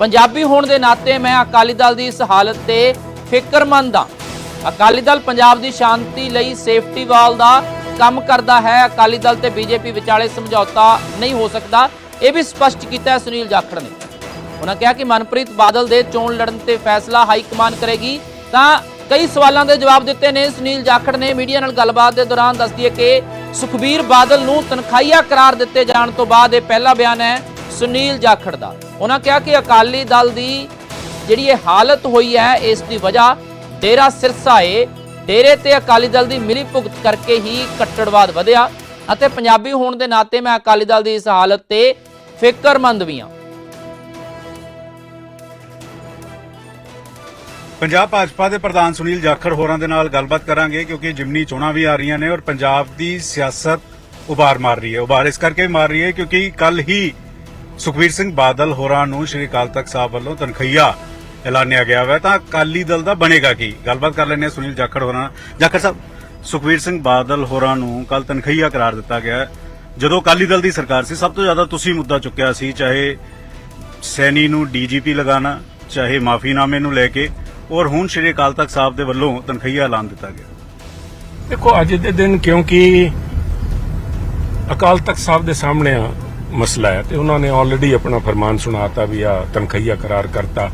ਪੰਜਾਬੀ ਹੋਣ ਦੇ ਨਾਤੇ ਮੈਂ ਅਕਾਲੀ ਦਲ ਦੀ ਇਸ ਹਾਲਤ ਤੇ ਫਿਕਰਮੰਦ ਹਾਂ। ਅਕਾਲੀ ਦਲ ਪੰਜਾਬ ਦੀ ਸ਼ਾਂਤੀ ਲਈ ਸੇਫਟੀ ਵਾਲ ਦਾ ਕੰਮ ਕਰਦਾ ਹੈ। ਅਕਾਲੀ ਦਲ ਤੇ ਬੀਜੇਪੀ ਵਿਚਾਲੇ ਸਮਝੌਤਾ ਨਹੀਂ ਹੋ ਸਕਦਾ। ਇਹ ਵੀ ਸਪਸ਼ਟ ਕੀਤਾ ਹੈ ਸੁਨੀਲ ਜਾਖੜ ਨੇ। ਉਹਨਾਂ ਕਿਹਾ ਕਿ ਮਨਪ੍ਰੀਤ ਬਾਦਲ ਦੇ ਚੋਣ ਲੜਨ ਤੇ ਫੈਸਲਾ ਹਾਈ ਕਮਾਨ ਕਰੇਗੀ। ਤਾਂ ਕਈ ਸਵਾਲਾਂ ਦੇ ਜਵਾਬ ਦਿੱਤੇ ਨੇ ਸੁਨੀਲ ਜਾਖੜ ਨੇ। ਮੀਡੀਆ ਨਾਲ ਗੱਲਬਾਤ ਦੇ ਦੌਰਾਨ ਦੱਸਦੀ ਹੈ ਕਿ ਸੁਖਬੀਰ ਬਾਦਲ ਨੂੰ ਤਨਖਾਹੀਆ ਕਰਾਰ ਦਿੱਤੇ ਜਾਣ ਤੋਂ ਬਾਅਦ ਇਹ ਪਹਿਲਾ ਬਿਆਨ ਹੈ। ਸੁਨੀਲ ਜਾਖੜ ਦਾ। ਉਹਨਾਂ ਕਿਹਾ ਕਿ ਅਕਾਲੀ ਦਲ ਦੀ ਜਿਹੜੀ ਇਹ ਹਾਲਤ ਹੋਈ ਹੈ, ਇਸ ਦੀ ਵਜ੍ਹਾ ਡੇਰਾ ਸਿਰਸਾ ਏ। ਡੇਰੇ ਤੇ ਅਕਾਲੀ ਦਲ ਦੀ ਮਿਲੀ ਭੁਗਤ ਕਰਕੇ ਹੀ ਕੱਟੜਵਾਦ ਵਧਿਆ ਅਤੇ ਪੰਜਾਬੀ ਹੋਣ ਦੇ ਨਾਤੇ ਮੈਂ ਅਕਾਲੀ ਦਲ ਦੀ ਇਸ ਹਾਲਤ ਤੇ ਫਿਕਰਮੰਦ ਵੀ ਹਾਂ। ਪੰਜਾਬ ਭਾਜਪਾ ਦੇ ਪ੍ਰਧਾਨ ਸੁਨੀਲ ਜਾਖੜ ਹੋਰਾਂ ਦੇ ਨਾਲ ਗੱਲਬਾਤ ਕਰਾਂਗੇ ਕਿਉਂਕਿ ਜਿਮਨੀ ਚੋਣਾਂ ਵੀ ਆ ਰਹੀਆਂ ਨੇ ਔਰ ਪੰਜਾਬ ਦੀ ਸਿਆਸਤ ਉਬਾਰ ਮਾਰ ਰਹੀ ਹੈ। ਉਬਾਰ ਇਸ ਕਰਕੇ ਮਾਰ ਰਹੀ ਹੈ ਕਿਉਂਕਿ ਕੱਲ ਹੀ ਸੁਖਬੀਰ ਸਿੰਘ ਬਾਦਲ ਹੋਰਾਂ ਨੂੰ ਸ਼੍ਰੀ ਅਕਾਲ ਤਖਤ ਸਾਹਿਬ ਵੱਲੋਂ ਤਨਖਈਆ ਐਲਾਨਿਆ ਗਿਆ ਹੋਇਆ ਤਾਂ ਅਕਾਲੀ ਦਲ ਦਾ ਬਣੇਗਾ ਕੀ? ਗੱਲਬਾਤ ਕਰ ਲੈਂਦੇ ਸੁਨੀਲ ਜਾਖੜ ਹੋਰਾਂ ਜਾਖੜ ਸਾਹਿਬ, ਸੁਖਬੀਰ ਸਿੰਘ ਬਾਦਲ ਹੋਰਾਂ ਨੂੰ ਕੱਲ ਤਨਖਈਆ ਕਰਾਰ ਦਿੱਤਾ ਗਿਆ। ਜਦੋਂ ਅਕਾਲੀ ਦਲ ਦੀ ਸਰਕਾਰ ਸੀ, ਸਭ ਤੋਂ ਜ਼ਿਆਦਾ ਤੁਸੀਂ ਮੁੱਦਾ ਚੁੱਕਿਆ ਸੀ, ਚਾਹੇ ਸੈਣੀ ਨੂੰ ਡੀਜੀਪੀ ਲਗਾਉਣਾ, ਚਾਹੇ ਮਾਫੀਨਾਮੇ ਨੂੰ ਲੈ ਕੇ, ਔਰ ਹੁਣ ਸ਼੍ਰੀ ਅਕਾਲ ਤਖਤ ਸਾਹਿਬ ਦੇ ਵੱਲੋਂ ਤਨਖਈਆ ਐਲਾਨ ਦਿੱਤਾ ਗਿਆ। ਦੇਖੋ, ਅੱਜ ਦੇ ਦਿਨ ਕਿਉਂਕਿ ਅਕਾਲ ਤਖਤ ਸਾਹਿਬ ਦੇ ਸਾਹਮਣੇ ਆ ਮਸਲਾ ਹੈ ਤੇ ਉਹਨਾਂ ਨੇ ਆਲਰੇਡੀ ਆਪਣਾ ਫਰਮਾਨ ਸੁਣਾਤਾ ਵੀ ਆ ਤਨਖਈਆ ਕਰਾਰ ਕਰਤਾ।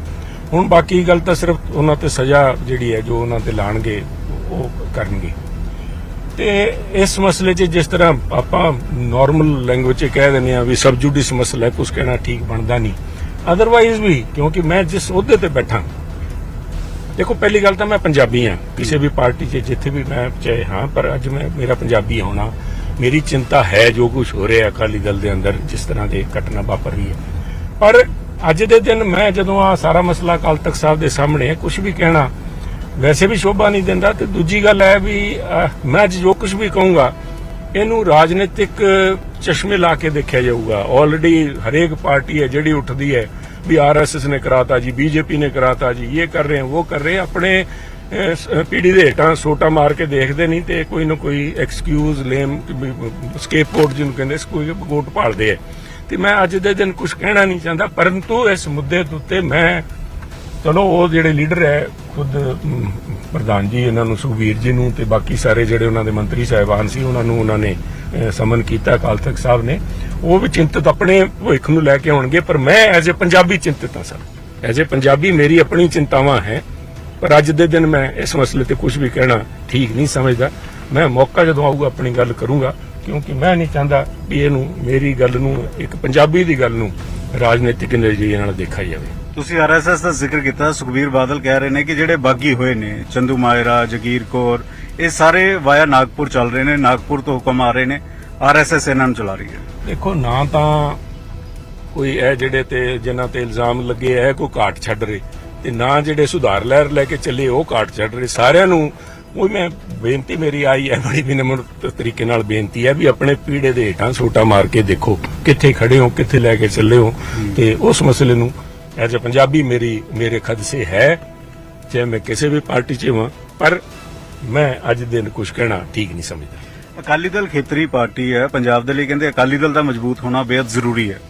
ਹੁਣ ਬਾਕੀ ਗੱਲ ਤਾਂ ਸਿਰਫ ਉਹਨਾਂ ਤੇ ਸਜ਼ਾ ਜਿਹੜੀ ਹੈ ਜੋ ਉਹਨਾਂ ਤੇ ਲਾਣਗੇ, ਉਹ ਕਰਨਗੇ। ਤੇ ਇਸ ਮਸਲੇ 'ਚ ਜਿਸ ਤਰ੍ਹਾਂ ਆਪਾਂ ਨਾਰਮਲ ਲੈਂਗੁਏਜ 'ਚ ਕਹਿ ਦਿੰਦੇ ਆ ਵੀ ਸਬਜੂਡਿਸ ਮਸਲਾ ਹੈ ਕੁਝ ਕਹਿਣਾ ਠੀਕ ਬਣਦਾ ਨਹੀਂ। ਅਦਰਵਾਈਜ਼ ਵੀ ਕਿਉਂਕਿ ਮੈਂ ਜਿਸ ਅਹੁਦੇ ਤੇ ਬੈਠਾ, ਦੇਖੋ ਪਹਿਲੀ ਗੱਲ ਤਾਂ ਮੈਂ ਪੰਜਾਬੀ ਹਾਂ। ਕਿਸੇ ਵੀ ਪਾਰਟੀ 'ਚ ਜਿੱਥੇ ਵੀ ਮੈਂ ਚਾਹੇ ਹਾਂ, ਪਰ ਅੱਜ ਮੈਂ, ਮੇਰਾ ਪੰਜਾਬੀ ਹੋਣਾ ਮੇਰੀ ਚਿੰਤਾ ਹੈ ਜੋ ਕੁਝ ਹੋ ਰਿਹਾ ਅਕਾਲੀ ਦਲ ਦੇ ਅੰਦਰ, ਜਿਸ ਤਰ੍ਹਾਂ ਦੇ ਘਟਨਾ ਵਾਪਰ ਰਹੀ ਹੈ। ਪਰ ਅੱਜ ਦੇ ਦਿਨ ਮੈਂ ਜਦੋਂ ਆ ਸਾਰਾ ਮਸਲਾ ਅਕਾਲ ਤਖਤ ਸਾਹਿਬ ਦੇ ਸਾਹਮਣੇ ਕੁਝ ਵੀ ਕਹਿਣਾ ਵੈਸੇ ਵੀ ਸ਼ੋਭਾ ਨਹੀਂ ਦਿੰਦਾ ਤੇ ਦੂਜੀ ਗੱਲ ਹੈ ਵੀ ਮੈਂ ਅੱਜ ਜੋ ਕੁਝ ਵੀ ਕਹੂੰਗਾ, ਇਹਨੂੰ ਰਾਜਨੀਤਿਕ ਚਸ਼ਮੇ ਲਾ ਕੇ ਦੇਖਿਆ ਜਾਊਗਾ। ਆਲਰੇਡੀ ਹਰੇਕ ਪਾਰਟੀ ਹੈ ਜਿਹੜੀ ਉੱਠਦੀ ਹੈ ਵੀ ਆਰਐਸਐਸ ਨੇ ਕਰਾਤਾ ਜੀ, ਬੀਜੇਪੀ ਨੇ ਕਰਾਤਾ ਜੀ, ਇਹ ਕਰ ਰਹੇ ਹਨ ਉਹ ਕਰ ਰਹੇ, ਆਪਣੇ ਪੀੜੀ ਦੇ ਹੇਠਾਂ ਸੋਟਾ ਮਾਰ ਕੇ ਦੇਖਦੇ ਨਹੀਂ ਤੇ ਕੋਈ ਨਾ ਕੋਈ ਐਕਸਕਿਊਜ਼ ਲੇਮ ਸਕੇਪਬੋਰਡ ਜਿਹਨੂੰ ਕਹਿੰਦੇ ਕੋਈ ਗੋਟ ਭਾਲਦੇ ਹੈ ਤੇ ਮੈਂ ਅੱਜ ਦੇ ਦਿਨ ਕੁਝ ਕਹਿਣਾ ਨਹੀਂ ਚਾਹੁੰਦਾ, ਪਰੰਤੂ ਇਸ ਮੁੱਦੇ ਦੇ ਉੱਤੇ ਮੈਂ, ਚਲੋ, ਉਹ ਜਿਹੜੇ ਲੀਡਰ ਹੈ, ਖੁਦ ਪ੍ਰਧਾਨ ਜੀ, ਇਹਨਾਂ ਨੂੰ ਸੁਖਵੀਰ ਜੀ ਨੂੰ ਤੇ ਬਾਕੀ ਸਾਰੇ ਜਿਹੜੇ ਉਹਨਾਂ ਦੇ ਮੰਤਰੀ ਸਾਹਿਬਾਨ ਸੀ, ਉਹਨਾਂ ਨੂੰ ਉਹਨਾਂ ਨੇ ਸਮਨ ਕੀਤਾ, ਅਕਾਲ ਤਖਤ ਸਾਹਿਬ ਨੇ, ਉਹ ਵੀ ਚਿੰਤਤ ਆਪਣੇ ਭਵਿੱਖ ਨੂੰ ਲੈ ਕੇ ਆਉਣਗੇ, ਪਰ ਮੈਂ ਐਜ਼ ਅ ਪੰਜਾਬੀ ਚਿੰਤਤ ਹਾਂ, ਸਰ। ਐਜ਼ ਅ ਪੰਜਾਬੀ ਮੇਰੀ ਆਪਣੀ ਚਿੰਤਾਵਾਂ ਹੈ ਪਰ ਅੱਜ ਦੇ ਦਿਨ ਮੈਂ ਇਸ ਮਸਲੇ ਤੇ ਕੁਝ ਵੀ ਕਹਿਣਾ ਠੀਕ ਨਹੀਂ ਸਮਝਦਾ। ਮੈਂ ਮੌਕਾ ਜਦੋਂ ਆਊਗਾ ਆਪਣੀ ਗੱਲ ਕਰੂੰਗਾ ਕਿਉਂਕਿ ਮੈਂ ਨਹੀਂ ਚਾਹੁੰਦਾ ਵੀ ਇਹਨੂੰ ਮੇਰੀ ਗੱਲ ਨੂੰ ਇੱਕ ਪੰਜਾਬੀ ਦੀ ਗੱਲ ਨੂੰ ਰਾਜਨੀਤਿਕ ਨਜ਼ਰੀਏ ਨਾਲ ਦੇਖਿਆ ਜਾਵੇ। ਤੁਸੀਂ ਆਰਐਸਐਸ ਦਾ ਜ਼ਿਕਰ ਕੀਤਾ ਸੁਖਬੀਰ ਬਾਦਲ ਕਹਿ ਰਹੇ ਨੇ ਕਿ ਜਿਹੜੇ ਬਾਗੀ ਹੋਏ ਨੇ ਚੰਦੂ ਮਾਇਰਾ ਜਗੀਰ ਕੌਰ ਇਹ ਸਾਰੇ ਵਾਇਆ ਨਾਗਪੁਰ ਚੱਲ ਰਹੇ ਨੇ ਨਾਗਪੁਰ ਤੋਂ ਹੁਕਮ ਆ ਰਹੇ ਨੇ ਆਰਐਸਐਸ ਇਹਨਾਂ ਨੂੰ ਚਲਾ ਰਹੀ ਹੈ। ਦੇਖੋ ਨਾ ਤਾਂ ਕੋਈ ਇਹ ਜਿਹੜੇ ਤੇ ਜਿਨ੍ਹਾਂ ਤੇ ਇਲਜ਼ਾਮ ਲੱਗੇ ਐ ਕੋਈ ਘਾਟ ਛੱਡ ਰਹੇ। ਤੇ ਨਾ ਜਿਹੜੇ ਸੁਧਾਰ ਲਹਿਰ ਲੈ ਕੇ ਚੱਲੇ ਉਹ ਘਾਟ ਛੱਡ ਰਹੇ ਸਾਰਿਆਂ ਨੂੰ। ਉਹ ਮੈਂ ਬੇਨਤੀ ਮੇਰੀ ਆਈ ਹੈ ਬੜੀ ਵਿਨਮਰ ਤਰੀਕੇ ਨਾਲ ਬੇਨਤੀ ਹੈ ਵੀ ਆਪਣੇ ਪੀੜੇ ਦੇ ਹੇਠਾਂ ਸੋਟਾ ਮਾਰ ਕੇ ਦੇਖੋ ਕਿੱਥੇ ਖੜੇ ਹੋ ਕਿੱਥੇ ਲੈ ਕੇ ਚੱਲੇ ਹੋ। ਤੇ ਉਸ ਮਸਲੇ ਨੂੰ ਐਜ਼ ਅ ਪੰਜਾਬੀ ਮੇਰੀ ਮੇਰੇ ਖਦਸੇ ਹੈ ਚਾਹੇ ਮੈਂ ਕਿਸੇ ਵੀ ਪਾਰਟੀ 'ਚ ਹਾਂ ਪਰ ਮੈਂ ਅੱਜ ਦਿਨ ਕੁਝ ਕਹਿਣਾ ਠੀਕ ਨਹੀਂ ਸਮਝਦਾ। ਅਕਾਲੀ ਦਲ ਖੇਤਰੀ ਪਾਰਟੀ ਹੈ ਪੰਜਾਬ ਦੇ ਲਈ ਕਹਿੰਦੇ ਅਕਾਲੀ ਦਲ ਦਾ ਮਜ਼ਬੂਤ ਹੋਣਾ ਬੇहद ਜ਼ਰੂਰੀ ਹੈ।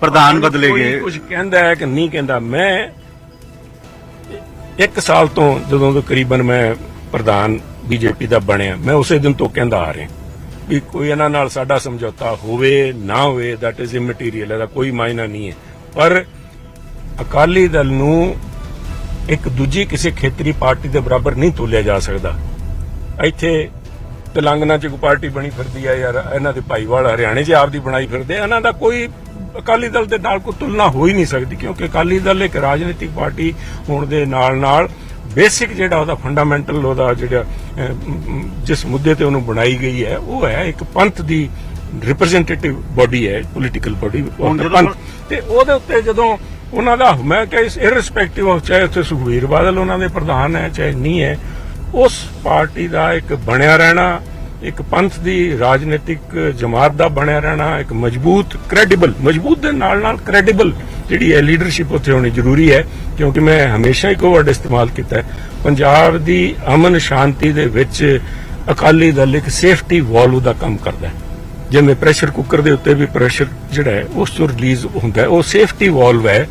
ਪ੍ਰਧਾਨ ਬਦਲੇ ਗਏ ਕੁਝ ਕਹਿੰਦਾ ਹੈ ਕਿ ਨਹੀਂ ਕਹਿੰਦਾ ਮੈਂ ਇੱਕ ਸਾਲ ਤੋਂ ਜਦੋਂ ਤੋਂ ਕਰੀਬਨ ਮੈਂ ਪ੍ਰਧਾਨ ਬੀਜੇਪੀ ਦਾ ਬਣਿਆ, ਮੈਂ ਉਸੇ ਦਿਨ ਤੋਂ ਕਹਿੰਦਾ ਆ ਰਿਹਾ ਵੀ ਕੋਈ ਇਹਨਾਂ ਨਾਲ ਸਾਡਾ ਸਮਝੌਤਾ ਹੋਵੇ, ਨਾ ਹੋਵੇ, that is immaterial, ਇਹਦਾ ਕੋਈ ਮਾਇਨਾ ਨਹੀਂ ਹੈ ਪਰ ਅਕਾਲੀ ਦਲ ਨੂੰ ਇੱਕ ਦੂਜੀ ਕਿਸੇ ਖੇਤਰੀ ਪਾਰਟੀ ਦੇ ਬਰਾਬਰ ਨਹੀਂ ਤੋਲਿਆ ਜਾ ਸਕਦਾ ਇੱਥੇ ਤੇਲੰਗਨਾ ਚ ਇੱਕ ਪਾਰਟੀ ਬਣੀ ਫਿਰਦੀ ਆ ਯਾਰ, ਇਹਨਾਂ ਦੇ ਭਾਈਵਾਲ ਹਰਿਆਣੇ 'ਚ ਆਪਦੀ ਬਣਾਈ ਫਿਰਦੇ ਆ। ਇਹਨਾਂ ਦਾ ਕੋਈ ਅਕਾਲੀ ਦਲ ਦੇ ਨਾਲ ਕੋਈ ਤੁਲਨਾ ਹੋ ਹੀ ਨਹੀਂ ਸਕਦੀ ਕਿਉਂਕਿ ਅਕਾਲੀ ਦਲ ਇੱਕ ਰਾਜਨੀਤਿਕ ਪਾਰਟੀ ਹੋਣ ਦੇ ਨਾਲ ਨਾਲ ਬੇਸਿਕ ਜਿਹੜਾ ਉਹਦਾ ਫੰਡਾਮੈਂਟਲ ਉਹਦਾ ਜਿਹੜਾ ਜਿਸ ਮੁੱਦੇ ਤੇ ਉਹਨੂੰ ਬਣਾਈ ਗਈ ਹੈ ਉਹ ਹੈ ਇੱਕ ਪੰਥ ਦੀ ਰਿਪਰੈਜ਼ੈਂਟੇਟਿਵ ਬਾਡੀ ਹੈ ਪੋਲੀਟੀਕਲ ਬਾਡੀ ਪੰਥ। ਤੇ ਉਹਦੇ ਉੱਤੇ ਜਦੋਂ ਉਹਨਾਂ ਦਾ ਮੈਂ ਕਹਾਂ ਇਰਰਿਸਪੈਕਟਿਵ ਆਫ ਚਾਹੇ ਉੱਥੇ ਸੁਖਵੀਰ ਬਾਦਲ ਉਹਨਾਂ ਦੇ ਪ੍ਰਧਾਨ ਹੈ ਚਾਹੇ ਨਹੀਂ ਹੈ ਉਸ ਪਾਰਟੀ ਦਾ ਇੱਕ ਬਣਿਆ ਰਹਿਣਾ ਇੱਕ ਪੰਥ ਦੀ ਰਾਜਨੀਤਿਕ ਜਮਾਤ ਦਾ ਬਣਿਆ ਰਹਿਣਾ, ਇੱਕ ਮਜ਼ਬੂਤ ਕ੍ਰੈਡੀਬਲ ਮਜ਼ਬੂਤ ਦੇ ਨਾਲ ਨਾਲ ਕ੍ਰੈਡੀਬਲ ਜਿਹੜੀ ਹੈ ਲੀਡਰਸ਼ਿਪ ਉੱਥੇ ਹੋਣੀ ਜ਼ਰੂਰੀ ਹੈ, ਕਿਉਂਕਿ ਮੈਂ ਹਮੇਸ਼ਾ ਇੱਕ ਵਰਡ ਇਸਤੇਮਾਲ ਕੀਤਾ ਹੈ। ਪੰਜਾਬ ਦੀ ਅਮਨ ਸ਼ਾਂਤੀ ਦੇ ਵਿੱਚ ਅਕਾਲੀ ਦਲ ਇੱਕ ਸੇਫਟੀ ਵਾਲਵ ਦਾ ਕੰਮ ਕਰਦਾ ਹੈ। ਜਿਵੇਂ ਪ੍ਰੈਸ਼ਰ ਕੁੱਕਰ ਦੇ ਉੱਤੇ ਵੀ ਪ੍ਰੈਸ਼ਰ ਜਿਹੜਾ ਹੈ, ਉਸ ਤੋਂ ਰਿਲੀਜ਼ ਹੁੰਦਾ ਹੈ। ਉਹ ਸੇਫਟੀ ਵਾਲਵ ਹੈ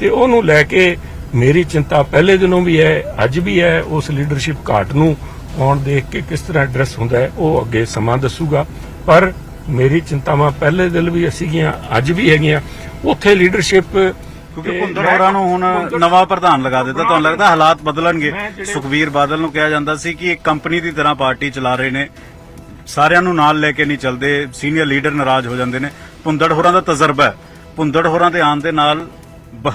ਤੇ ਉਹਨੂੰ ਲੈ ਕੇ ਮੇਰੀ ਚਿੰਤਾ ਪਹਿਲੇ ਦਿਨੋਂ ਵੀ ਹੈ, ਅੱਜ ਵੀ ਹੈ, ਉਸ ਲੀਡਰਸ਼ਿਪ ਘਾਟ ਨੂੰ ਆਉਣ ਦੇਖ ਕੇ ਕਿਸ ਤਰ੍ਹਾਂ ਐਡਰੈਸ ਹੁੰਦਾ ਹੈ ਉਹ ਅੱਗੇ ਸਮਾਂ ਦੱਸੂਗਾ। ਪਰ ਮੇਰੀ ਚਿੰਤਾਵਾਂ ਪਹਿਲੇ ਦਿਨ ਵੀ ਸੀਗੀਆਂ ਅੱਜ ਵੀ ਹੈਗੀਆਂ। ਉੱਥੇ ਲੀਡਰਸ਼ਿਪ ਕਿਉਂਕਿ ਹੋਰਾਂ ਨੂੰ ਹੁਣ ਨਵਾਂ ਪ੍ਰਧਾਨ ਲਗਾ ਦਿੱਤਾ। ਤੁਹਾਨੂੰ ਲੱਗਦਾ ਹਾਲਾਤ ਬਦਲਣਗੇ? ਸੁਖਵੀਰ ਬਾਦਲ ਨੂੰ ਕਿਹਾ ਜਾਂਦਾ ਸੀ ਕਿ ਇੱਕ ਕੰਪਨੀ ਦੀ ਤਰ੍ਹਾਂ ਪਾਰਟੀ ਚਲਾ ਰਹੇ ਨੇ। ਸਾਰਿਆਂ ਨੂੰ ਨਾਲ ਲੈ ਕੇ ਨਹੀਂ ਚੱਲਦੇ। ਸੀਨੀਅਰ ਲੀਡਰ ਨਾਰਾਜ਼ ਹੋ ਜਾਂਦੇ ਨੇ। ਭੁੰਦੜ ਹੋਰਾਂ ਦਾ ਤਜਰਬਾ ਹੈ। ਭੁੰਦੜ ਹੋਰਾਂ ਦੇ ਆਉਣ ਦੇ ਨਾਲ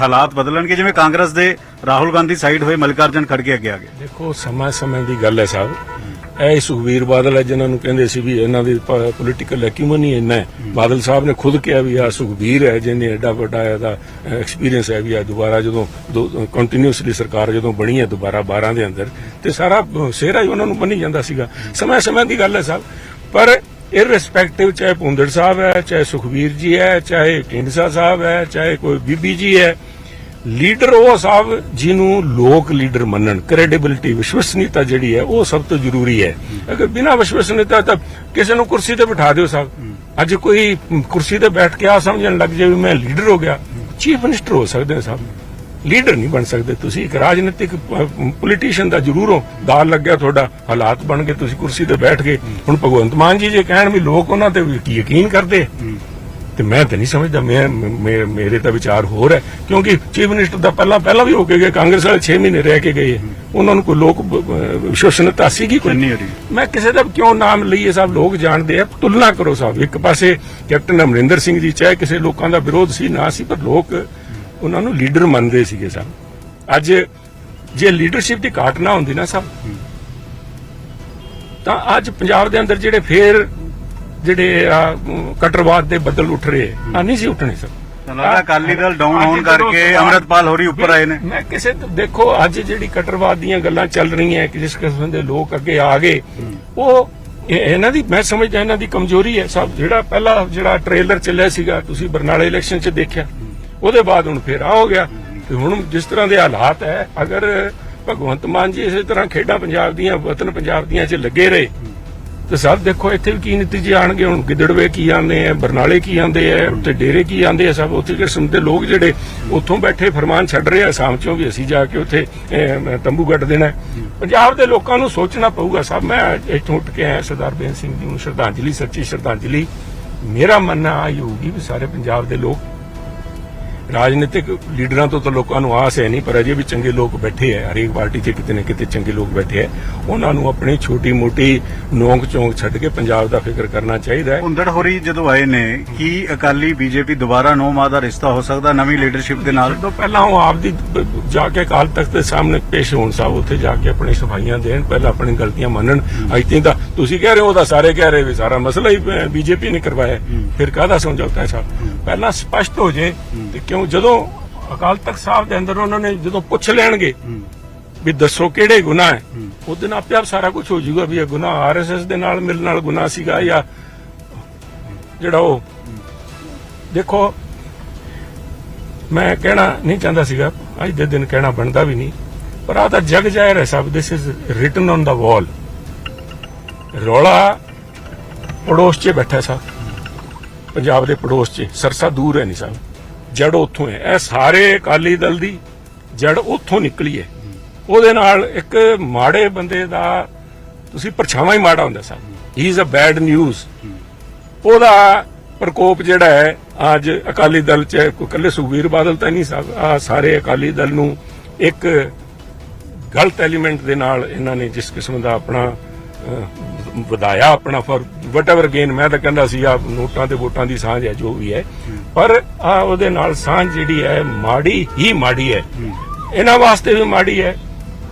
ਹਾਲਾਤ ਬਦਲਣਗੇ ਜਿਵੇਂ ਕਾਂਗਰਸ ਦੇ ਰਾਹੁਲ ਗਾਂਧੀ ਸਾਈਡ ਹੋਏ ਮਲਿਕਾਰਜਨ ਖੜਗੇ ਅੱਗੇ ਆ ਗਏ। ਦੇਖੋ ਸਮਾਂ ਸਮੇਂ ਦੀ ਗੱਲ ਹੈ ਸਾਹਿਬ। ਇਹ ਸੁਖਵੀਰ ਬਾਦਲ ਹੈ ਜਿਨ੍ਹਾਂ ਨੂੰ ਕਹਿੰਦੇ ਸੀ ਵੀ ਇਹਨਾਂ ਦੀ ਪੋਲੀਟੀਕਲ ਐਕਿਊਮਨ ਹੀ ਇੰਨਾ ਹੈ। ਬਾਦਲ ਸਾਹਿਬ ਨੇ ਖੁਦ ਕਿਹਾ ਵੀ ਆ ਸੁਖਵੀਰ ਹੈ ਜਿਹਨੇ ਐਡਾ ਵੱਡਾ ਇਹਦਾ ਐਕਸਪੀਰੀਅੰਸ ਹੈ ਵੀ ਆ ਦੁਬਾਰਾ ਜਦੋਂ ਕੰਟੀਨਿਊਸਲੀ ਸਰਕਾਰ ਜਦੋਂ ਬਣੀ ਹੈ ਦੁਬਾਰਾ 12 ਦੇ ਅੰਦਰ ਤੇ ਸਾਰਾ ਸਿਹਰਾ ਹੀ ਉਹਨਾਂ ਨੂੰ ਬੰਨੀ ਜਾਂਦਾ ਸੀਗਾ। ਸਮਾਂ ਸਮੇਂ ਦੀ ਗੱਲ ਹੈ ਸਾਹਿਬ। ਪਰ ਇਰਰਿਸਪੈਕਟਿਵ ਚਾਹੇ ਪੁੰਦੜ ਸਾਹਿਬ ਹੈ, ਚਾਹੇ ਸੁਖਵੀਰ ਜੀ ਹੈ, ਚਾਹੇ ਢਿੰਡਸਾ ਸਾਹਿਬ ਹੈ, ਚਾਹੇ ਕੋਈ ਬੀਬੀ ਜੀ ਹੈ, ਲੀਡਰ ਉਹ ਸਾਹਿਬ ਜਿਹਨੂੰ ਲੋਕ ਲੀਡਰ ਮੰਨਣ ਕ੍ਰੈਡੀਬਿਲਟੀ ਵਿਸ਼ਵਸਨੀਤਾ ਜਿਹੜੀ ਹੈ, ਉਹ ਸਭ ਤੋਂ ਜ਼ਰੂਰੀ ਹੈ। ਅਗਰ ਬਿਨਾਂ ਵਿਸ਼ਵਸਨੀਤਾ ਤਾਂ ਕਿਸੇ ਨੂੰ ਕੁਰਸੀ ਤੇ ਬਿਠਾ ਦਿਓ ਸਾਹਿਬ। ਅੱਜ ਕੋਈ ਕੁਰਸੀ ਤੇ ਬੈਠ ਕੇ ਆ ਸਮਝਣ ਲੱਗ ਜਾਵੇ ਮੈਂ ਲੀਡਰ ਹੋ ਗਿਆ। ਚੀਫ ਮਿਨਿਸਟਰ ਹੋ ਸਕਦੇ ਸਾਹਿਬ। ਲੀਡਰ ਨਹੀਂ ਬਣ ਸਕਦੇ ਤੁਸੀਂ। ਇੱਕ ਰਾਜਨੀਤਿਕ ਪੋਲੀਟੀਸ਼ੀਅਨ ਦਾ ਜ਼ਰੂਰ ਹੋ ਦਾਲ ਲੱਗਿਆ ਤੁਹਾਡਾ ਹਾਲਾਤ ਬਣ ਗਏ ਤੁਸੀਂ ਕੁਰਸੀ ਤੇ ਬੈਠ ਗਏ। ਹੁਣ ਭਗਵੰਤ ਮਾਨ ਜੀ ਜੇ ਕਹਿਣ ਵੀ ਲੋਕ ਉਹਨਾਂ ਤੇ ਯਕੀਨ ਕਰਦੇ ਤੇ ਮੈਂ ਤਾਂ ਨਹੀਂ ਸਮਝਦਾ ਮੈਂ ਮੇਰੇ ਤਾਂ ਵਿਚਾਰ ਹੋਰ ਹੈ। ਕਿਉਂਕਿ ਚੀਫ ਮਿਨਿਸਟਰ ਦਾ ਪਹਿਲਾਂ ਪਹਿਲਾਂ ਵੀ ਹੋ ਕੇ ਗਏ ਕਾਂਗਰਸ ਵਾਲੇ 6 ਮਹੀਨੇ ਰਹਿ ਕੇ ਗਏ। ਉਹਨਾਂ ਨੂੰ ਕੋਈ ਲੋਕ ਵਿਸ਼ਵਸਨੀयता ਸੀਗੀ ਕੋਈ। ਮੈਂ ਕਿਸੇ ਦਾ ਕਿਉਂ ਨਾਮ ਲਈਏ ਸਭ ਲੋਕ ਜਾਣਦੇ ਆ ਤੁਲਨਾ ਕਰੋ ਸਾਹਿਬ। ਇੱਕ ਪਾਸੇ ਕੈਪਟਨ ਅਮਰਿੰਦਰ ਸਿੰਘ ਜੀ ਚਾਹੇ ਕਿਸੇ ਲੋਕਾਂ ਦਾ ਵਿਰੋਧ ਸੀ ਨਾ ਸੀ ਪਰ ਲੋਕ ਉਹਨਾਂ ਨੂੰ ਲੀਡਰ ਮੰਨਦੇ ਸੀਗੇ ਸਭ ਅੱਜ ਜੇ ਲੀਡਰਸ਼ਿਪ ਦੀ ਘਾਟ ਨਾ ਹੁੰਦੀ ਨਾ ਸਭ ਤਾਂ ਅੱਜ ਪੰਜਾਬ ਦੇ ਅੰਦਰ ਜਿਹੜੇ ਫੇਰ ਜਿਹੜੇ ਕਟਰਵਾਦ ਦੇ ਬੱਦਲ ਉੱਠ ਰਹੇ ਆ ਨਹੀਂ ਸੀ ਉੱਠਣੇ ਸਭ ਲੱਗਦਾ ਅਕਾਲੀ ਦਲ ਡਾਊਨ ਹੋਣ ਕਰਕੇ ਅੰਮ੍ਰਿਤਪਾਲ ਹੋਰੀ ਉੱਪਰ ਆਏ ਨੇ। ਮੈਂ ਕਿਸੇ ਤੋਂ- ਦੇਖੋ ਅੱਜ ਜਿਹੜੀ ਕਟਰਵਾਦ ਦੀਆਂ ਗੱਲਾਂ ਚੱਲ ਰਹੀਆਂ ਕਿ ਜਿਸ ਕਿਸਮ ਦੇ ਲੋਕ ਅੱਗੇ ਆ ਗਏ ਉਹ ਇਹ- ਇਹਨਾਂ ਦੀ ਮੈਂ ਸਮਝਦਾ ਇਹਨਾਂ ਦੀ ਕਮਜ਼ੋਰੀ ਹੈ ਸਭ। ਜਿਹੜਾ ਪਹਿਲਾ ਜਿਹੜਾ ਟ੍ਰੇਲਰ ਚੱਲਿਆ ਸੀਗਾ ਤੁਸੀਂ ਬਰਨਾਲੇ ਇਲੈਕਸ਼ਨ 'ਚ ਦੇਖਿਆ। ਉਹਦੇ ਬਾਅਦ ਹੁਣ ਫੇਰ ਆ ਹੋ ਗਿਆ। ਤੇ ਹੁਣ ਜਿਸ ਤਰ੍ਹਾਂ ਦੇ ਹਾਲਾਤ ਹੈ, ਅਗਰ ਭਗਵੰਤ ਮਾਨ ਜੀ ਇਸੇ ਤਰ੍ਹਾਂ ਖੇਡਾਂ ਪੰਜਾਬ ਦੀਆਂ, ਵਤਨ ਪੰਜਾਬ ਦੀਆਂ 'ਚ ਲੱਗੇ ਰਹੇ, ਤੇ ਸਭ ਦੇਖੋ ਇੱਥੇ ਵੀ ਕੀ ਨਤੀਜੇ ਆਣਗੇ ਹੁਣ ਗਿੱਦੜਵੇ ਕੀ ਆਉਂਦੇ ਆ, ਬਰਨਾਲੇ ਕੀ ਆਉਂਦੇ ਆ, ਉੱਥੇ ਡੇਰੇ ਕੀ ਆਉਂਦੇ ਆ ਸਭ? ਉੱਥੇ ਕਿਸਮ ਦੇ ਲੋਕ ਜਿਹੜੇ ਉੱਥੋਂ ਬੈਠੇ ਫਰਮਾਨ ਛੱਡ ਰਹੇ ਆ ਸ਼ਾਮ ਚੋਂ ਵੀ ਅਸੀਂ ਜਾ ਕੇ ਉੱਥੇ ਤੰਬੂ ਗੱਡ ਦੇਣਾ ਪੰਜਾਬ ਦੇ ਲੋਕਾਂ ਨੂੰ ਸੋਚਣਾ ਪਊਗਾ। ਸਭ, ਮੈਂ ਇੱਥੋਂ ਉੱਠ ਕੇ ਆਇਆ ਸਰਦਾਰ ਬੇਨ ਸਿੰਘ ਜੀ ਨੂੰ, ਸ਼ਰਧਾਂਜਲੀ, ਸੱਚੀ ਸ਼ਰਧਾਂਜਲੀ। ਮੇਰਾ ਮੰਨਣਾ ਆਈ ਹੋਊਗੀ ਵੀ ਸਾਰੇ ਪੰਜਾਬ ਦੇ ਲੋਕ ਰਾਜਨੀਤਿਕ ਲੀਡਰਾਂ ਤੋਂ ਤਾਂ ਲੋਕਾਂ ਨੂੰ ਆਸ ਹੈ ਨਹੀਂ ਪਰ ਅਜੇ ਵੀ ਚੰਗੇ ਲੋਕ ਬੈਠੇ ਆ ਹਰੇਕ ਪਾਰਟੀ 'ਚ ਕਿਤੇ ਨਾ ਕਿਤੇ ਚੰਗੇ ਲੋਕ ਬੈਠੇ ਆ ਉਹਨਾਂ ਨੂੰ ਆਪਣੀ ਛੋਟੀ ਮੋਟੀ ਨੋਂਕ ਚੌਂਕ ਛੱਡ ਕੇ ਪੰਜਾਬ ਦਾ ਫਿਕਰ ਕਰਨਾ ਚਾਹੀਦਾ ਹੈ। ਭੁੰਦੜ ਹੋਰੀ ਜਦੋਂ ਆਏ ਨੇ ਕੀ ਅਕਾਲੀ ਬੀਜੇਪੀ ਦੁਬਾਰਾ ਨੌ ਮਾਹ ਦਾ ਰਿਸ਼ਤਾ ਹੋ ਸਕਦਾ ਨਵੀਂ ਲੀਡਰਸ਼ਿਪ ਦੇ ਨਾਲ? ਜਦੋਂ ਪਹਿਲਾਂ ਉਹ ਆਪ ਦੀ ਜਾ ਕੇ ਅਕਾਲ ਤਖਤ ਦੇ ਸਾਹਮਣੇ ਪੇਸ਼ ਹੋਣ ਸਾਹਿਬ ਉੱਥੇ ਜਾ ਕੇ ਆਪਣੀ ਸਫਾਈਆਂ ਦੇਣ ਪਹਿਲਾਂ ਆਪਣੀ ਗਲਤੀਆਂ ਮੰਨਣ। ਅੱਜ ਤੀਂ ਤਾਂ ਤੁਸੀਂ ਕਹਿ ਰਹੇ ਹੋ ਉਹਦਾ ਸਾਰੇ ਕਹਿ ਰਹੇ ਵੀ ਸਾਰਾ ਮਸਲਾ ਹੀ ਬੀਜੇਪੀ ਨੇ ਕਰਵਾਇਆ ਹੈ। ਫਿਰ ਕਾਹਦਾ ਸਮਝੌਤਾ ਹੈ। ਸਾਹਿਬ ਪਹਿਲਾਂ ਸਪਸ਼ਟ ਹੋ ਜੇ ਤੇ ਕਿਉਂ ਜਦੋਂ ਅਕਾਲ ਤਖਤ ਸਾਹਿਬ ਦੇ ਅੰਦਰ ਉਹਨਾਂ ਨੇ ਜਦੋਂ ਪੁੱਛ ਲੈਣਗੇ ਵੀ ਦੱਸੋ ਕਿਹੜੇ ਗੁਨਾਹ ਹੈ ਉਸ ਦਿਨ ਆਪੇ ਆਪ ਸਾਰਾ ਕੁਝ ਹੋ ਜਾਊਗਾ ਵੀ ਇਹ ਗੁਨਾਹ ਆਰਐਸਐਸ ਦੇ ਨਾਲ ਮਿਲਣ ਨਾਲ ਗੁਨਾਹ ਸੀਗਾ ਜਾਂ ਜਿਹੜਾ ਉਹ। ਦੇਖੋ ਮੈਂ ਕਹਿਣਾ ਨਹੀਂ ਚਾਹੁੰਦਾ ਸੀਗਾ ਅੱਜ ਦੇ ਦਿਨ ਕਹਿਣਾ ਬਣਦਾ ਵੀ ਨਹੀਂ ਪਰ ਆ ਤਾਂ ਜਗ ਜਾਹਿਰ ਹੈ ਸਭ this is written on the wall ਰੌਲਾ ਪੜੋਸ 'ਚ ਬੈਠਾ ਸਾ ਪੰਜਾਬ ਦੇ ਪੜੋਸ 'ਚ। ਸਰਸਾ ਦੂਰ ਹੈ ਨਹੀਂ ਸਾਹਿਬ ਜੜ ਉੱਥੋਂ ਹੈ। ਇਹ ਸਾਰੇ ਅਕਾਲੀ ਦਲ ਦੀ ਜੜ ਉੱਥੋਂ ਨਿਕਲੀ ਹੈ। ਉਹਦੇ ਨਾਲ ਇੱਕ ਮਾੜੇ ਬੰਦੇ ਦਾ ਤੁਸੀਂ ਪਰਛਾਵਾਂ ਹੀ ਮਾੜਾ ਹੁੰਦਾ ਸਾਹਿਬ he is a bad news ਉਹਦਾ ਪ੍ਰਕੋਪ ਜਿਹੜਾ ਹੈ, ਅੱਜ ਅਕਾਲੀ ਦਲ ਚ ਕੋਈ ਇਕੱਲੇ ਸੁਖਵੀਰ ਬਾਦਲ ਤਾਂ ਨਹੀਂ ਸਾਹਿਬ ਆ ਸਾਰੇ ਅਕਾਲੀ ਦਲ ਨੂੰ ਇੱਕ ਗਲਤ ਐਲੀਮੈਂਟ ਦੇ ਨਾਲ ਇਹਨਾਂ ਨੇ ਜਿਸ ਕਿਸਮ ਦਾ ਆਪਣਾ ਵਧਾਇਆ ਆਪਣਾ ਫਰ ਵਟਐਵਰ ਗੇਨ ਮੈਂ ਤਾਂ ਕਹਿੰਦਾ ਸੀ ਆ ਨੋਟਾਂ ਤੇ ਵੋਟਾਂ ਦੀ ਸਾਂਝ ਹੈ, ਜੋ ਵੀ ਹੈ। ਪਰ ਆ ਉਹਦੇ ਨਾਲ ਸਾਂਝ ਜਿਹੜੀ ਹੈ, ਮਾੜੀ ਹੀ ਮਾੜੀ ਹੈ। ਇਹਨਾਂ ਵਾਸਤੇ ਵੀ ਮਾੜੀ ਹੈ।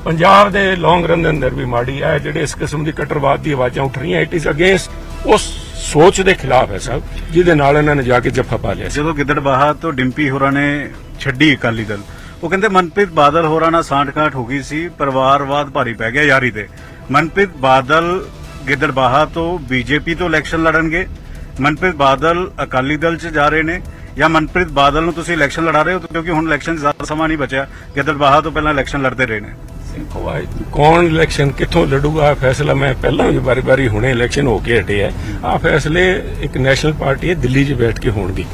ਪੰਜਾਬ ਦੇ ਲੌਂਗ ਰਨ ਦੇ ਅੰਦਰ ਵੀ ਮਾੜੀ ਹੈ। ਜਿਹੜੇ ਇਸ ਕਿਸਮ ਦੀ ਕਟਰਵਾਦ ਦੀ ਆਵਾਜ਼ਾਂ ਉੱਠ ਰਹੀਆਂ ਇਟ ਇਜ਼ ਅਗੇਂਸਟ ਉਸ ਸੋਚ ਦੇ ਖਿਲਾਫ ਹੈ ਸਭ, ਜਿਹਦੇ ਨਾਲ ਇਹਨਾਂ ਨੇ ਜਾ ਕੇ ਜੱਫਾ ਪਾ ਲਿਆ ਸੀ। ਜਦੋਂ ਗਿੱਦੜਬਾਹਾ ਤੋਂ ਡਿੰਪੀ ਹੋਰਾਂ ਨੇ ਛੱਡੀ ਅਕਾਲੀ ਦਲ, ਉਹ ਕਹਿੰਦੇ ਮਨਪ੍ਰੀਤ ਬਾਦਲ ਹੋਰਾਂ ਨਾਲ ਸਾਂਠ-ਗਾਂਠ ਹੋ ਗਈ ਸੀ, ਪਰਿਵਾਰਵਾਦ ਭਾਰੀ ਪੈ ਗਿਆ ਯਾਰੀ ਤੇ। ਮਨਪ੍ਰੀਤ ਬਾਦਲ ਗਿੱਦੜਬਾਹਾ ਤੋਂ ਬੀਜੇਪੀ ਤੋਂ ਇਲੈਕਸ਼ਨ ਲੜਨਗੇ। ਮਨਪ੍ਰੀਤ ਬਾਦਲ ਅਕਾਲੀ ਦਲ 'ਚ ਜਾ ਰਹੇ ਨੇ। ਜਾਂ ਮਨਪ੍ਰੀਤ ਬਾਦਲ ਨੂੰ ਤੁਸੀਂ ਇਲੈਕਸ਼ਨ ਲੜਾ ਰਹੇ ਹੋ, ਕਿਉਂਕਿ ਹੁਣ ਇਲੈਕਸ਼ਨ ਜ਼ਿਆਦਾ ਸਮਾਂ ਨਹੀਂ ਬਚਿਆ। ਗਿੱਦੜਬਾਹਾ ਤੋਂ ਪਹਿਲਾਂ ਇਲੈਕਸ਼ਨ ਲੜਦੇ ਰਹੇ ਨੇ। ਕੌਣ ਇਲੈਕਸ਼ਨ ਕਿੱਥੋਂ ਲੜੂਗਾ? ਫੈਸਲਾ ਮੈਂ ਪਹਿਲਾਂ ਵੀ ਵਾਰੀ-ਵਾਰੀ ਹੁਣੇ ਇਲੈਕਸ਼ਨ ਹੋ ਕੇ ਹਟੇ ਆ ਆ ਫੈਸਲੇ ਇੱਕ ਨੈਸ਼ਨਲ ਪਾਰਟੀ ਹੈ, ਦਿੱਲੀ 'ਚ ਬੈਠ ਕੇ ਹੋਣਗੇ।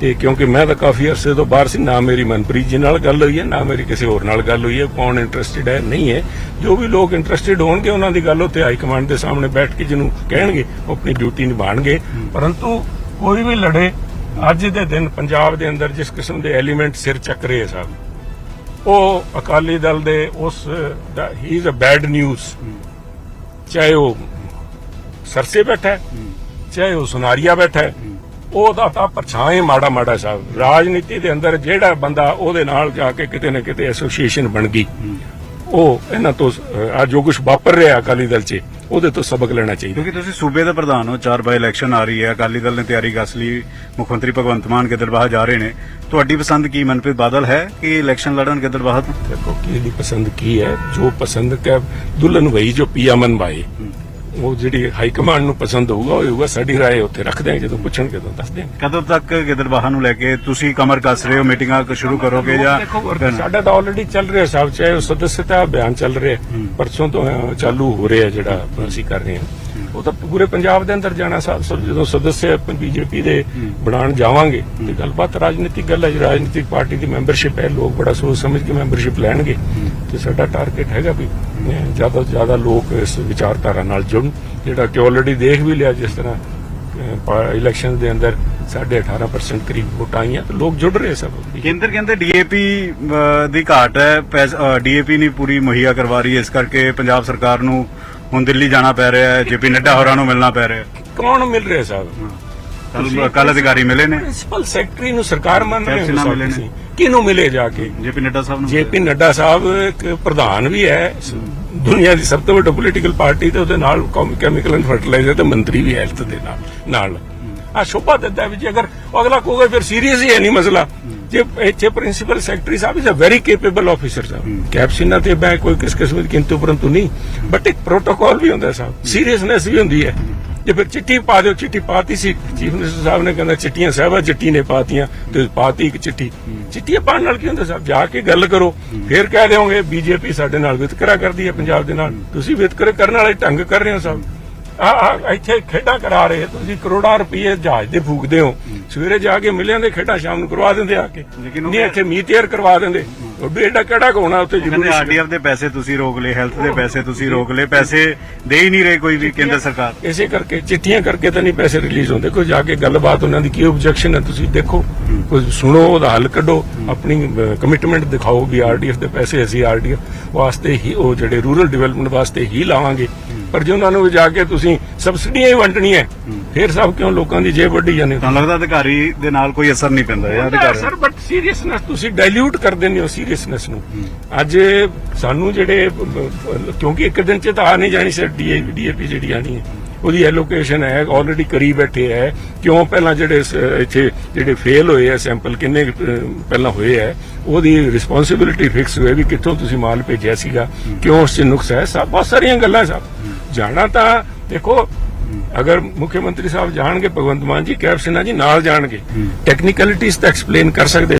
ਤੇ ਕਿਉਂਕਿ ਮੈਂ ਤਾਂ ਕਾਫੀ ਅਰਸੇ ਤੋਂ ਬਾਹਰ ਸੀ, ਨਾ ਮੇਰੀ ਮਨਪ੍ਰੀਤ ਜੀ ਨਾਲ ਗੱਲ ਹੋਈ ਹੈ, ਨਾ ਮੇਰੀ ਕਿਸੇ ਹੋਰ ਨਾਲ ਗੱਲ ਹੋਈ ਹੈ, ਕੌਣ ਇੰਟਰਸਟਿਡ ਹੈ, ਨਹੀਂ ਹੈ। ਜੋ ਵੀ ਲੋਕ ਇੰਟਰਸਟਿਡ ਹੋਣਗੇ, ਉਹਨਾਂ ਦੀ ਗੱਲ ਉੱਤੇ ਹਾਈ ਕਮਾਂਡ ਦੇ ਸਾਹਮਣੇ ਬੈਠ ਕੇ ਜਿਹਨੂੰ ਕਹਿਣਗੇ, ਉਹ ਆਪਣੀ ਡਿਊਟੀ ਨਿਭਾਣਗੇ। ਪਰੰਤੂ ਕੋਈ ਵੀ ਲੜੇ ਅੱਜ ਦੇ ਦਿਨ ਪੰਜਾਬ ਦੇ ਅੰਦਰ ਜਿਸ ਕਿਸਮ ਦੇ ਐਲੀਮੈਂਟ ਸਿਰ ਚੱਕ ਰਹੇ ਸਾਹਿਬ ਉਹ ਅਕਾਲੀ ਦਲ ਦੇ ਉਸ he is a bad news ਚਾਹੇ ਉਹ ਸਰਸੇ ਬੈਠਾ ਹੈ, ਚਾਹੇ ਉਹ ਸੁਨਾਰੀਆ ਬੈਠਾ ਹੈ ਉਹਦਾ ਤਾਂ ਪਰਛਾਵੇਂ ਮਾੜਾ ਮਾੜਾ ਸਾਹਿਬ ਰਾਜਨੀਤੀ ਦੇ ਅੰਦਰ ਜਿਹੜਾ ਬੰਦਾ ਉਹਦੇ ਨਾਲ ਜਾ ਕੇ ਕਿਤੇ ਨਾ ਕਿਤੇ ਐਸੋਸੀਏਸ਼ਨ ਬਣ ਗਈ। ਉਹ ਇਹਨਾਂ ਤੋਂ ਆ ਜੋ ਕੁਝ ਵਾਪਰ ਰਿਹਾ ਅਕਾਲੀ ਦਲ 'ਚ ਉਹਦੇ ਤੋਂ ਸਬਕ ਲੈਣਾ ਚਾਹੀਦਾ। ਕਿਉਂਕਿ ਤੁਸੀਂ ਸੂਬੇ ਦੇ ਪ੍ਰਧਾਨ ਹੋ ਚਾਰ ਬਾਈ ਇਲੈਕਸ਼ਨ ਆ ਰਹੀ ਹੈ ਅਕਾਲੀ ਦਲ ਨੇ ਤਿਆਰੀ ਕਰ ਲਈ ਮੁੱਖ ਮੰਤਰੀ ਭਗਵੰਤ ਮਾਨ ਗਿੱਦੜਬਾਹਾ ਜਾ ਰਹੇ ਨੇ। ਤੁਹਾਡੀ ਪਸੰਦ ਕੀ ਮਨਪ੍ਰੀਤ ਬਾਦਲ ਹੈ ਕਿ ਇਲੈਕਸ਼ਨ ਲੜਨ ਗਿੱਦੜਬਾਹਾ ਤੋਂ? ਦੇਖੋ ਕਿਹਦੀ ਪਸੰਦ ਕੀ ਹੈ ਜੋ ਪਸੰਦ ਕੈ ਦੁਲਨ ਵਈ ਜੋ ਪੀਆ ਮਨ ਬਾਏ ਉਹ ਜਿਹੜੀ ਹਾਈ ਕਮਾਂਡ ਨੂੰ ਪਸੰਦ ਹੋਊਗਾ ਉਹ ਹੋਊਗਾ ਸਾਡੀ رائے ਉੱਥੇ ਰੱਖਦੇ ਹਾਂ ਜਦੋਂ ਪੁੱਛਣਗੇ ਤਾਂ ਦੱਸ ਦਿਆਂਗੇ ਕਦੋਂ ਤੱਕ ਗਿੱਦੜਬਾਹਾ ਨੂੰ ਲੈ ਕੇ ਤੁਸੀਂ ਕਮਰ ਕੱਸ ਰਹੇ ਹੋ ਮੀਟਿੰਗਾਂ ਕ- ਸ਼ੁਰੂ ਕਰੋਗੇ ਜਾਂ ਦੇਖੋ ਸਾਡਾ ਤਾਂ ਆਲਰੇਡੀ ਚੱਲ ਰਿਹਾ ਸਾਹਿਬ ਚਾਹੇ ਉਹ ਸਦੱਸਤਾ ਅਭਿਆਨ ਚੱਲ ਰਿਹਾ ਪਰਸੋਂ ਤੋਂ ਅਹ, ਚਾਲੂ ਹੋ ਰਿਹਾ ਜਿਹੜਾ ਅਸੀਂ ਕਰ ਰਹੇ ਹਾਂ ਉਹ ਤਾਂ ਪੂਰੇ ਪੰਜਾਬ ਦੇ ਅੰਦਰ ਜਾਣਾ ਸਾਹਿਬ ਜਦੋਂ ਸਦੱਸਿਆ ਬੀਜੇਪੀ ਦੇ ਬਣਾਉਣ ਜਾਵਾਂਗੇ ਤੇ ਗੱਲਬਾਤ ਰਾਜਨੀਤਿਕ ਗੱਲ ਹੈ ਰਾਜਨੀਤਿਕ ਪਾਰਟੀ ਦੀ ਮੈਂਬਰਸ਼ਿਪ ਹੈ, ਲੋਕ ਬੜਾ ਸੋਚ ਸਮਝ ਕੇ ਮੈਂਬਰਸ਼ਿਪ ਲੈਣਗੇ ਤੇ ਸਾਡਾ ਟਾਰਗੇਟ ਹੈਗਾ ਵੀ ਜ਼ਿਆਦਾ ਤੋਂ ਜ਼ਿਆਦਾ ਲੋਕ ਇਸ ਵਿਚਾਰਧਾਰਾ ਨਾਲ ਜੁੜਨ, ਜਿਹੜਾ ਕਿ ਆਲਰੇਡੀ ਦੇਖ ਵੀ ਲਿਆ ਜਿਸ ਤਰ੍ਹਾਂ ਇਲੈਕਸ਼ਨ ਦੇ ਅੰਦਰ 18.5% ਕਰੀਬ ਵੋਟਾਂ ਆਈਆਂ ਤੇ ਲੋਕ ਜੁੜ ਰਹੇ ਸਭ। ਕੇਂਦਰ ਕਹਿੰਦੇ ਡੀਏਪੀ ਦੀ ਘਾਟ ਹੈ ਡੀਏਪੀ ਨਹੀਂ ਪੂਰੀ ਮੁਹੱਈਆ ਕਰਵਾ ਰਹੀ ਹੈ, ਇਸ ਕਰਕੇ ਪੰਜਾਬ ਸਰਕਾਰ ਨੂੰ ਹੁਣ ਦਿੱਲੀ ਜਾਣਾ ਪੈ ਰਿਹਾ ਹੈ ਜੇਪੀ ਨੱਡਾ ਹੋਰਾਂ ਨੂੰ ਮਿਲਣਾ ਪੈ ਰਿਹਾ ਹੈ। ਕੌਣ ਮਿਲ ਰਿਹਾ ਸਾਹਿਬ? ਕੱਲ ਕੱਲ ਅਧਿਕਾਰੀ ਮਿਲੇ ਨੇ। ਪ੍ਰਿੰਸੀਪਲ ਸੈਕਟਰੀ ਨੂੰ ਸਰਕਾਰ ਮੰਨ ਰਹੇ ਹੋ ਮਿਲੇ ਨੇ। ਕਿਹਨੂੰ ਮਿਲੇ ਜਾ ਕੇ? ਜੇਪੀ ਨੱਡਾ ਸਾਹਿਬ ਨੂੰ ਜੇਪੀ ਨੱਡਾ ਸਾਹਿਬ ਇੱਕ ਪ੍ਰਧਾਨ ਵੀ ਹੈ। ਦੁਨੀਆ ਦੀ ਸਭ ਤੋਂ ਵੱਡੀ ਪੋਲੀਟੀਕਲ ਪਾਰਟੀ ਤੇ ਉਹਦੇ ਨਾਲ ਕੈਮੀਕਲ ਐਂਡ ਫਰਟੀਲਾਈਜ਼ਰ ਤੇ ਮੰਤਰੀ ਵੀ ਹੈਲਥ ਦੇ ਨਾਲ ਨਾਲ। ਆ ਸ਼ੋਭਾ ਦਿੰਦਾ ਵੀ ਜੇ ਅਗਰ ਅਗਲਾ ਕਹੂਗਾ ਫਿਰ ਸੀਰੀਅਸ ਹੀ ਹੈ ਨਹੀਂ ਮਸਲਾ। ਜੇ ਇੱਥੇ principal secretary Sahib is a very capable officer ਸਾਹਿਬ। ਕੈਪਸ਼ਨਾਂ ਤੇ ਮੈਂ ਕੋਈ ਕਿਸ ਕਿਸਮ ਦੀ ਕਿੰਤੂ ਪਰੰਤੂ ਨਹੀਂ। ਬਟ ਇੱਕ ਪ੍ਰੋਟੋਕਾਲ ਵੀ ਹੁੰਦਾ ਸਾਹਿਬ। ਸੀਰੀਅਸਨੈਸ ਵੀ ਹੁੰਦੀ ਹੈ। ਜੇ ਫਿਰ ਚਿੱਠੀ ਪਾ ਦਿਓ ਚਿੱਠੀ ਪਾਤੀ ਸੀ। ਚੀਫ ਮਿਨਿਸਟਰ ਸਾਹਿਬ ਨੇ ਕਹਿੰਦਾ ਚਿੱਠੀਆਂ ਸਾਹਿਬਾ ਚਿੱਠੀ ਨੇ ਪਾਤੀਆਂ। ਤੇ ਪਾਤੀ ਇੱਕ ਚਿੱਠੀ। ਚਿੱਠੀਆਂ ਪਾਣ ਨਾਲ ਕੀ ਹੁੰਦਾ ਸਾਹਿਬ? ਜਾ ਕੇ ਗੱਲ ਕਰੋ। ਫਿਰ ਕਹਿ ਦਿਓਗੇ ਬੀਜੇਪੀ ਸਾਡੇ ਨਾਲ ਵਿਤਕਰਾ ਕਰਦੀ ਹੈ ਪੰਜਾਬ ਦੇ ਨਾਲ। ਤੁਸੀਂ ਵਿਤਕਰੇ ਕਰਨ ਵਾਲੇ ਢੰਗ ਕਰ ਰਹੇ ਹੋ ਸਾਹਿਬ। ਆ ਇੱਥੇ ਖੇਡਾਂ ਕਰਾ ਰਹੇ ਤੁਸੀਂ ਕਰੋੜਾਂ ਰੁਪਏ ਜਹਾਜ਼ ਦੇ ਫੂਕਦੇ ਹੋ। ਸਵੇਰੇ ਜਾ ਕੇ ਮਿਲਿਆਂ ਦੇ ਖੇਡਾਂ ਸ਼ਾਮ ਨੂੰ ਕਰਵਾ ਦਿੰਦੇ ਆ ਕੇ। ਨਹੀਂ ਇੱਥੇ ਮੀਤ ਏਅਰ ਕਰਵਾ ਦਿੰਦੇ। ਉਹ ਏਡਾ ਕਿਹੜਾ ਕੋਣਾ ਉੱਥੇ ਕਹਿੰਦੇ ਜ਼ਰੂਰੀ ਸੀ? ਆਰਡੀਐਫ ਦੇ ਪੈਸੇ ਤੁਸੀਂ ਰੋਕ ਲਏ ਹੈਲਥ ਦੇ ਪੈਸੇ ਤੁਸੀਂ ਰੋਕ ਲਏ ਪੈਸੇ ਦੇ ਹੀ ਨਹੀਂ ਰਹੇ ਕੋਈ ਵੀ ਕੇਂਦਰ ਸਰਕਾਰ। ਇਸੇ ਕਰਕੇ ਚਿੱਠੀਆਂ ਕਰਕੇ ਤਾਂ ਨਹੀਂ ਪੈਸੇ ਰਿਲੀਜ਼ ਹੁੰਦੇ। ਕੋਈ ਜਾ ਕੇ ਗੱਲਬਾਤ ਉਹਨਾਂ ਦੀ ਕੀ ਆਬਜੈਕਸ਼ਨ ਹੈ ਤੁਸੀਂ ਦੇਖੋ। ਕੋਈ ਸੁਣੋ ਉਹਦਾ ਹੱਲ ਕੱਢੋ। ਆਪਣੀ ਕਮਿਟਮੈਂਟ ਦਿਖਾਓ ਵੀ ਆਰਡੀਐਫ ਦੇ ਪੈਸੇ ਅਸੀਂ ਆਰਡੀਐਫ ਵਾਸਤੇ ਹੀ ਉਹ ਜਿਹੜੇ ਰੂਰਲ ਡਿਵੈਲਪਮੈਂਟ ਵਾਸਤੇ ਹੀ ਲਾਵਾਂਗੇ। ਪਰ ਜੇ ਉਹਨਾਂ ਨੂੰ ਜਾ ਕੇ ਤੁਸੀਂ ਸਬਸਿਡੀਆਂ ਹੀ। ਵੰਡਣੀਆਂ ਫਿਰ ਸਭ ਕਿਉਂ ਲੋਕਾਂ ਦੀ ਜੇਬ ਵੱਢੀ ਜਾਂਦੇ ਤੁਹਾਨੂੰ ਲੱਗਦਾ ਅਧਿਕਾਰੀ ਦੇ ਨਾਲ ਕੋਈ ਅਸਰ ਨਹੀਂ ਪੈਂਦਾ ਇਹ ਅਧਿਕਾਰੀ ਸਰ ਬਟ ਸੀਰੀਅਸਨੈਸ ਤੁਸੀਂ ਡਾਇਲੂਟ ਕਰ ਦਿੰਦੇ ਹੋ ਸੀਰੀਅਸਨੈਸ ਨੂੰ। ਅੱਜ ਸਾਨੂੰ ਜਿਹੜੇ ਕਿਉਂਕਿ ਇੱਕ ਦਿਨ ਚ ਤਾਂ ਆ ਨਹੀਂ ਜਾਣੀ ਸਰ ਡੀਏਪੀ ਜਿਹੜੀ ਆਣੀ ਹੈ। ਉਹਦੀ ਐਲੋਕੇਸ਼ਨ ਹੈ ਆਲਰੇਡੀ ਕਰੀ ਬੈਠੇ ਹੈ। ਕਿਉਂ ਪਹਿਲਾਂ ਜਿਹੜੇ ਇੱਥੇ ਜਿਹੜੇ ਫੇਲ ਹੋਏ ਆ ਸੈਂਪਲ ਕਿੰਨੇ ਪਹਿਲਾਂ ਹੋਏ ਆ ਉਹਦੀ ਰਿਸਪੌਂਸਿਬਿਲਿਟੀ ਫਿਕਸ ਹੋਏ ਵੀ ਕਿੱਥੋਂ ਤੁਸੀਂ ਮਾਲ ਭੇਜਿਆ ਸੀਗਾ ਕਿਉਂ ਉਸ ਚ ਨੁਕਸ ਹੈ। ਸਭ ਬਹੁਤ ਸਾਰੀਆਂ ਗੱਲਾਂ ਸਭ ਜਾਣਾ ਤਾਂ ਦੇਖੋ ਅਗਰ ਮੁੱਖ ਮੰਤਰੀ ਸਾਹਿਬ ਜਾਣਗੇ ਭਗਵੰਤ ਮਾਨ ਜੀ ਕੈਬ ਸਿਨਹਾ ਜੀ ਨਾਲ ਜਾਣਗੇ। ਟੈਕਨੀਕਲਿਟੀਜ਼ ਤਾਂ ਐਕਸਪਲੇਨ ਕਰ ਸਕਦੇ